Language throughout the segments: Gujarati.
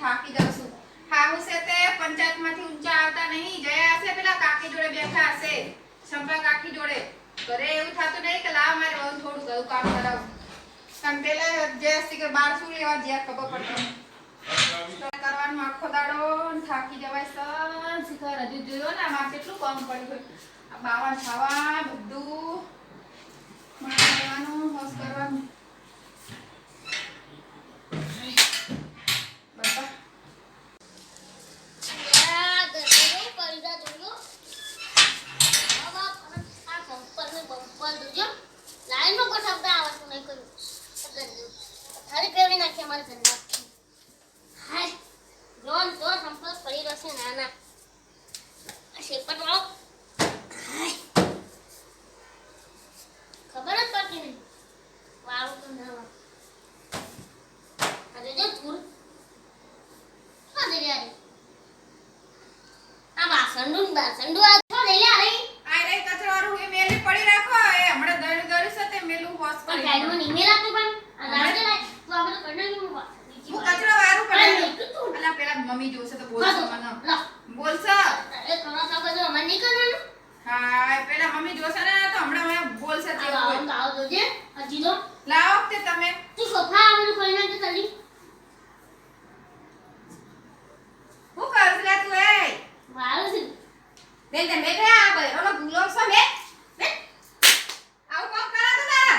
થાકી જાઉં છું. હાહુ છે તે, પંચાયતમાંથી ઊંચા આવતા નહીં. જયા હશે પેલા કાકી જોડે બેઠા હશે. શંભા કાકી જોડે. ઘરે એવું થતું નહીં કે લાવ મારે બહુ થોડું ઘરું કામ કરાવું. કારણ પેલા જે હશે કે બાર શું લેવા જ્યાં ખબર પડતી કરવાનું આખો દાડો થાકી જવાય સર શિખર હજુ જોયો ને, આમાં કેટલું કામ પડ્યું હોય. બાવા ખાવા બધું. લેવાનું, હોશ કરવાનું બાપા આ ગધેડો પૈસા જોયો. આ બાપ, આ બમ્પરને બમ્પર જોજો. લાઈનમાં ગોઠવતા આવડતું નહીં કર્યું. આ ગધેડો. પથારી ફેરવી નાખી અમારા ઘરમાં. હાય. જોન જો સંપર્ક પડી રહ્યો છે નાના. આ શેપટવાળો. હાય. ખબર જ પડતી નહીં. વાળું તો ના વાળું. આ જોજો ધૂળ. શું થઈ રહ્યા છે? આ વાસણનું ને બાસણનું આ તો લઈ લે અહીં. આ રે કચરાવાળું એ મેલી પડી રાખો એ હમણાં દળ દળ છે તે મેલું હોશ પણ સાઈડમાં નહીં મેલાતું પણ. આ લાગે લાગે. તું આ બધું કરી નાખ્યું બા. બીજી હું વાર. કચરો વારું અરે પડે નહીં કીધું. અલા પેલા મમ્મી જોશે તો બસ, બોલશે મને લો. બોલશે તારે થોડા સા બધું અમારે નહીં કરવાનું. હા પેલા મમ્મી જોશે ને તો હમણાં મને બોલશે તે આ આવો તો આવો જોજે. હજી તો. લાવો તે તમે તું સોફા આ બધું કરી નાખજે જલ્દી. હું કરસ લે તું એ વાળું છે. બેન તે બેઠે આ બૈરોનો ગુલામ છે બે બે આવું કામ કરા તો તારા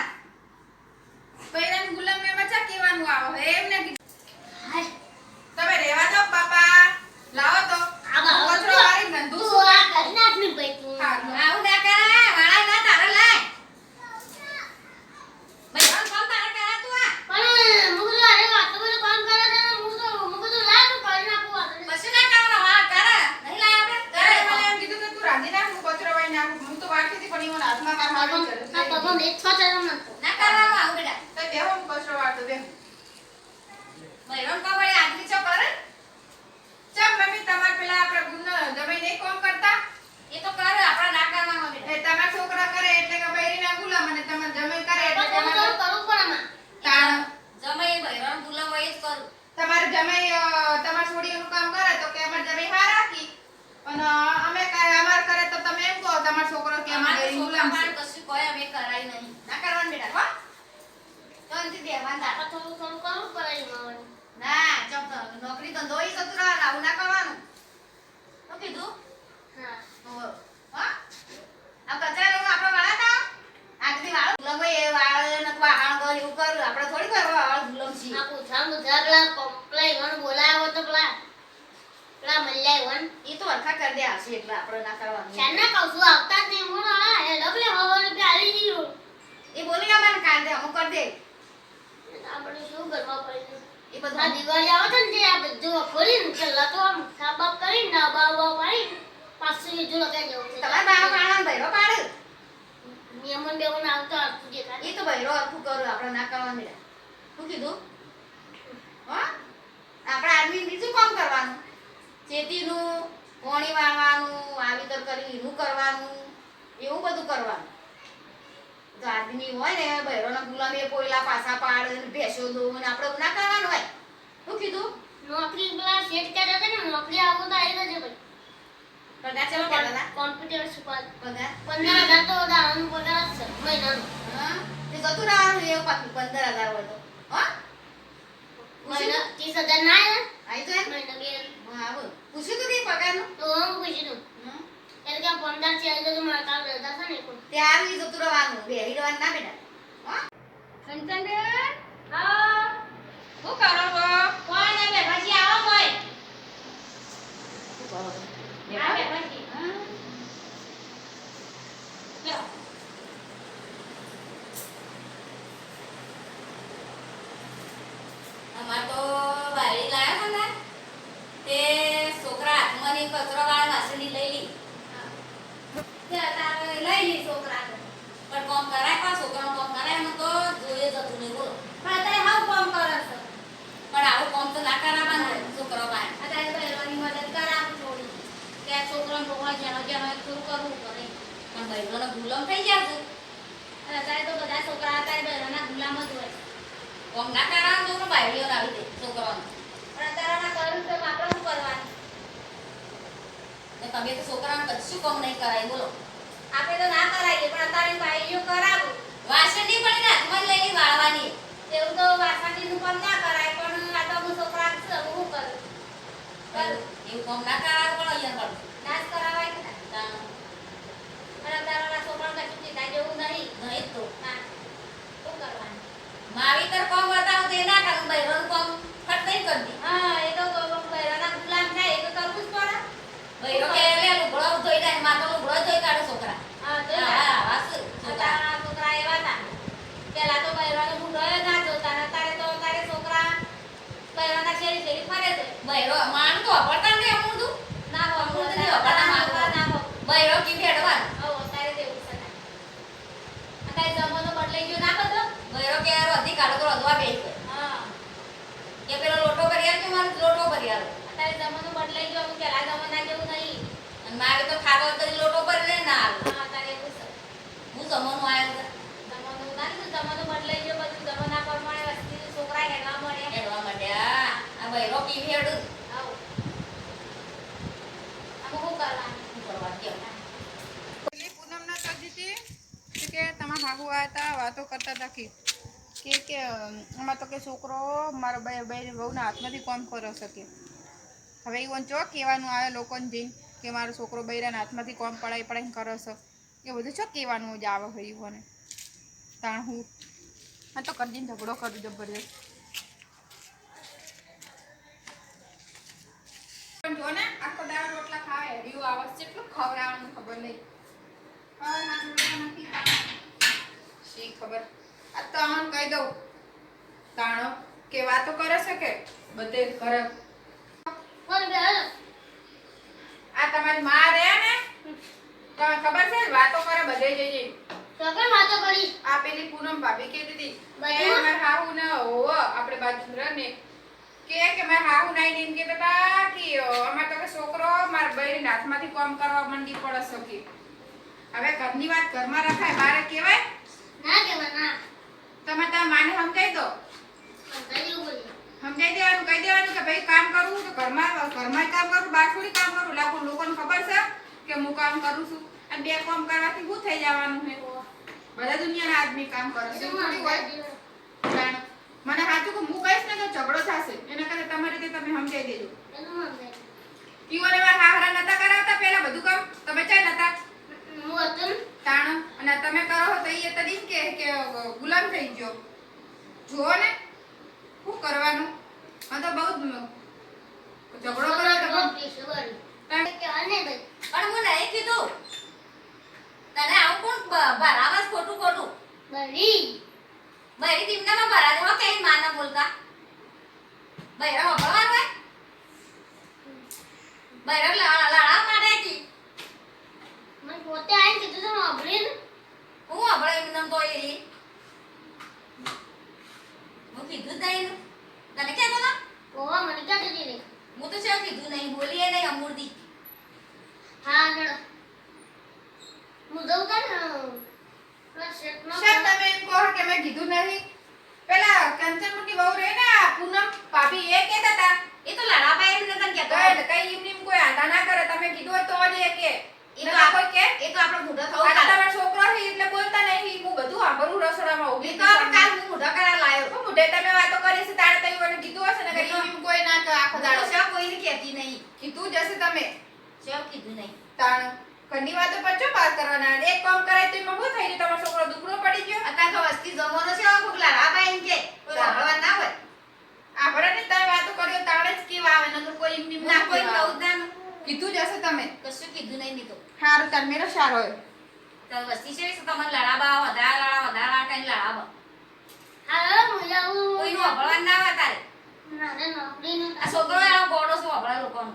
બૈરાનું ગુલામ મેં મચા કેવાનું આવો એમને કીધું હાય. તમે રહેવા દો પાપા લાવો તો આ બા- કચરો વાળી ગંદુ તું આ કરી નાખ ને ભાઈ તું. આવું ના કરાય વાળા ના તારે લાય બૈરાનું કામ તારે કરાતું આ પણ મું કીધું અરે આટલું બધું કામ કરે છે ને મું તો મું કીધું લાવ તું કરી નાખું આગળ. કશું ના કરવાનું હા કરે નહીં લાય આપણે તારે મને એમ કીધું કે તું રાંધી નાખ હું કચરો વાળી નાખું હું તો વાળતી હતી પણ નતો. ના આવું બેટા તો બેહો હું કચરો વાળતો બે બૈરોન કવાળે આદમી ચો કરે? ચમ મમ્મી તમાર પેલા આપણા ગુણ જમાઈ નહીં કોમ કરતા? એ તો કરે આપણા ના કરવાનું બેટા એ તમારા છોકરા કરે એટલે કે બૈરીના ગુલામ અને તમાર જમાઈ કરે એટલે પણ થોડું તમારે થોડું કરવું પડે આમાં. તાણ જમાઈ બૈરાનો ગુલામ હોય જ કરું તમારે જમાઈ અ, તમાર છોડીઓનું કામ કરે તો કે અમાર જમાઈ હા રાખી અને અમે કરે અમાર કરે તો તમે એમ કહો તમાર છોકરો કે અમાર અમારે બૈરી ગુલામ છોકરા છે પણ કશું કોઈ અમે કરાય નહીં ના કરવાનું બેટા હો તો અંતી દેવાના આપણે થોડું થોડું કરવું પડે એમાં. ના ચમ નોકરી ધંધો ઈ જતું રહેવાનું આવું ના કરવાનું. શું કીધું? હા. આ કચરાનું આપણે વાળા તા? આગળ વાળો ગુલામ એ વાળ ને વાહણ કર એવું કર. આપણે થોડી કોઈ વાળ ગુલામ છીએ. આ પૂછા પૂછા પેલા કોમ્પ્લેન ઈવન બોલાવ્યો તો પેલા પેલા મલ્યા ઈવન. એ તો હરખા કરી દે આવશે એટલે આપણે ના કરવાનું. ના કહું આવતા જ નહીં. હું ના, એ લગલે હવા રૂપિયા આલી દીધું. એ બોલી અમારે કાઢ દે અમુક કરી દે આપણે શું કરવા પડ્યું? એ આ બધું દિવાળી આવે છે ને જે આ જો ખોલીને પેલા તો આમ સાફ બાફ કરીને ને અબા અબા પાડીને પાછું બીજું લગાઈ જવું છે. તમારે બાવા પાડવાનું ભૈરો પાડે? નિયમન બેવન આવતો આવતું દેખાય. એ તો ભૈરો હરખું કરું આપણે ના કરવાનું મળ્યા. શું કીધું? હા? આપણે આદમી બીજું કામ કરવાનું? ચેતીનું પોણી વાળવાનું વાવેતર કરી એનું કરવાનું એવું બધું કરવાનું. તો આદમી હોય ને ગુલામ એ પોયલા પાસા પાડ ને ભેસો દો અને આપણે એવું ના કરવાનું હોય. શું કીધું? નોકરી પેલા સેટ કરે હતા ને નોકરી આવું તો આવી જશે ભાઈ. પગાર ચલો હતા કોમ્પ્યુટર શીખવા પગાર? પંદર હજાર તો દાડાનો પગાર જ છે મહિનાનો. હા? તે જતું રહેવાનું એવું પાછું પંદર હજાર હોય તો. હા? મહિના ત્રીસ હજાર ના આય? આવી તો મહિના બે. હા પૂછ્યું તું તે પગારનું? તો હું પૂછી દઉં હમ? એટલે કે પંદર છે એટલે તો મારા કાલ રજા છે ને તે આવી જતું રહેવાનું બેહી રહેવાનું ના બેટા હા? કંચનબેન હા? શું કરો છો? કોઈ નહીં બેઠા આવો કોઈ. શું કરો છો? આ હા. અમાર તો બારી લાયા હતા ને તે છોકરા હાથમાં ની કચરો વાળા વાસણી લઈ લી તે તારે લઈ લી છોકરા પણ કોમ કરાય પા છોકરા કોમ કરાય એમાં તો જોઈએ જતું નહીં બોલો પણ અત્યારે હાવ કામ કરે છે પણ આવું કોમ તો ના કરાવવાનું છોકરો અત્યારે બહેનોની મદદ કરાવું થોડી. કે છોકરાને ભગવાન જેનો જેનો થોડું કરવું પડે. પણ બૈરોનો ગુલામ થઈ ગયા અને અત્યારે તો બધા છોકરા અત્યારે બહેનોના ગુલામ જ હોય. કોમ ના કરાવવાનું તો બાયડીઓ લાવી દે છોકરાઓને પણ તારાના કર્યું તો આપણે શું કરવાનું? ને તમે તો છોકરાને કશું કામ નહીં કરાય બોલો. આપણે તો ના કરાવીએ પણ અત્યારે ભાઈઓ કરાવું. વાસણ નહીં પડી ને હાથમાં જ લઈને વાળવાની. એવું તો વાસણનું કામ ના કરાય પણ આ તો હું છોકરા છે હું શું કરું. એવું કામ ના કરાવે પણ અહીંયા કરું. નાશ કરાવાય કે ના? પણ અત્યારના છોકરાને કશું ચિંતા જ તો ના શું કરવાનું માવીતર કામ બતાવું તો એ ના કરું બૈરોનું કામ ફટ નહીં કરતી હા એ તો બૈરાના ગુલામ થાય એ તો કરવું જ પડે બૈરો કે લે લુગડો ધોઈ દે માતો લુગડો ધોઈ કાઢે છોકરા હા તો હા હા વાસુ છોકરા અત્યારના છોકરા એવા હતા પેલા તો બૈરાનો મુંડો ના જોતા ને અત્યારે તો અત્યારે છોકરા બૈરાના શેરી શેરી ફરે છે બૈરો માન તો અપડતા નહીં અમું ના હો અમું તો ના નહીં ના હો બૈરો કી ભેડવાનું? હો અત્યારે તેવું છે ના. અત્યારે જમાનો બદલાઈ ગયો ના બદલો બૈરો કે યાર અધી કાઢો તો અધવા બેસ હા. કે પેલો લોટો કરી આલ કે મારે લોટો કરી આલ? અત્યારે જમાનો બદલાઈ ગયો હું પેલા જમાના જેવું નહીં અને મારે તો ખાતો તો લોટો પર લે ના આલ. હા એવું છે. હું જમવાનું આવ્યો તો જમાનો ના લીધું જમાનો બદલાઈ ગયો બધું જમાના પ્રમાણે વસ્તી છોકરા હેડવા મળ્યા હેડવા માટે આ આ પેલી પૂનમના કરતી કે તમારા હાહુ આવ્યા હતા વાતો કરતા હતા કે કે કે તો કે છોકરો મારો બે બે બહુના હાથમાંથી કોમ કરો શકે. હવે એવું ચો કહેવાનું આવે લોકોને જઈને, કે મારો છોકરો બૈરાના હાથમાંથી કોમ પડાઈ પડાઈને કરો છો એ બધું ચો કહેવાનું જ આવે હોય એવું તાણ હું. આ તો કરી દઈને ઝઘડો કરું જબરજસ્ત. પણ જો ને આખો દાળ રોટલા ખાવે. રીવ આવે છે, કેટલું ખવડાવવાનું ખબર નહીં. શી ખબર? આ તો અમને કહી દઉં. તાણો કે વાતો કરે છે કે? બધે કરે. આ તમારી માં રહે ને? તમને ખબર છે? વાતો કરે બધે જઈ જઈ. વાતો કરી? આ પેલી પૂનમ ભાભી કહેતી હતી? મારે હાહુ ને હોવ. આપણે બાજુ ને કે કે મેં હાહુ નાઈ ને એમ કહેતા કે અ, અમારે તો કે છોકરો મારા બૈરીના હાથમાંથી કામ કરવા મંડી પડે છે કે. હવે ઘરની વાત ઘરમાં રખાય બારે કહેવાય? ના કહેવાય ના. તમે તમારા માને સમજાઈ દો? સમજાઈ દેવાનું કહી દેવાનું કે ભાઈ કામ કરવું તો ઘરમાં ઘરમાં કામ કરું બહાર થોડી કામ કરું. લાખો લોકોને ખબર છે કે હું કામ કરું છું. અને બે કામ કરવાથી શું થઈ જવાનું છે? બધા દુનિયાના આદમી કામ કરે છે. મને સાચું કે હું કહીશ ને તો ઝઘડો થશે. એના કરતા તમારી રીતે તમે સમજાઈ દેજો. ઈઓને મારા હાહરા નતા કરાવતા પહેલા બધું કામ? તમે ચા નતા? તાણો? અને તમે કરો તો એ તો ઈ કે કે ગુલામ થઈ ગયો. જુઓ ને શું કરવાનું? આ તો બહુ જ ઝઘડો કરો તો પણ હું નહીં કીધું. તને આવું કોણ બરાબર ખોટું ખોટું બૈરી. ટીમનામાં ભરા દેવા કે માના બોલતા. બૈરા વપરાવાનું હોય બૈરા લડા લડા માટે કી પોતે આવીને કીધું તો સાંભળીને હું આપણે એમ નમ તો એ હું કીધું જ નહીં તને ક્યાં બોલા ઓવા મને ક્યાં કીધી નહીં હું તો છે કીધું નહીં બોલીએ નહીં અમૂર્તિ હા હેડો હું જઉં તા ને પેલા શેઠનો સાહેબ તમે એમ કહો કે મેં કીધું નહીં પેલા કંચનમુખી વહુ રહે ને આ પૂનમ ભાભી એ કહેતા હતા એ તો લડા પાય એમ નતન કહેતો કઈ કઈ એમની એમ કોઈ આધા ના કરે તમે કીધું હોય તો જ એ કે એ તો નકર કોઈ કે એ તો આપણો મોઢો થવો આ તો કાલ તમારો છોકરો છે એટલે બોલતા નહીં હું બધું સાંભળું રસોડામાં એ ઊભી તો આપણે કાલ હું મોઢો કરા લાયો હું મોઢે તમે વાતો કરી છે તારે તઈ મને કીધું હશે ને કે હું એમ કોઈ ના કે આખો દાડો. કોઈ કોઈને કહેતી નહીં. કીધું જ હશે તમે. છે કીધું નહીં? તાણ ઘરની વાતો પર ચો વાત કરવાના? એક કામ કરાય તો એમાં શું થઈ ગયું તમારો છોકરો દુખડો પડી ગયો. અત્યારે તો વસ્તી જમવાનો છે કોક લડા બાઈ કે કોઈ સાંભળવા ના હોય. આ ભરાને તારે વાતો કર્યો તાણે જ કેવા આવે નકર કોઈ એમની ના ના કોઈ કોઈ કહું ના. કીધું જ હશે તમે. કશું કીધું નહીં ની હારું સારું તાર મેરો સારો હોય. તો વસ્તી છે તમારે લડા બા વધારે લડા વધારે કઈ લડા બા હા હું જાઉં. કોઈનું ના હોય તારે. આ છોકરો એનો ગોળો શું અભળે લોકોનો.